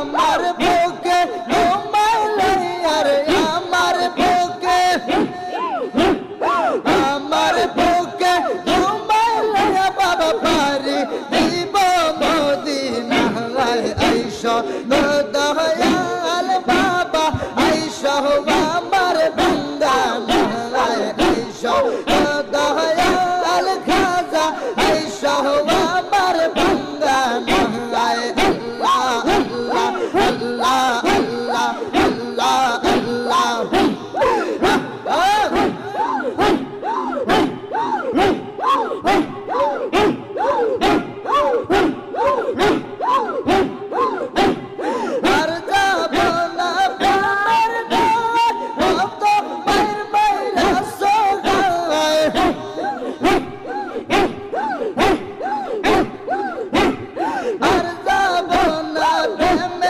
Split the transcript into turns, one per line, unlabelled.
আমার বুকে আমার বুকে। আমার বুকে বাবা পারি দিব মদিনায়। আইস দয়াল বাবা আইস আমার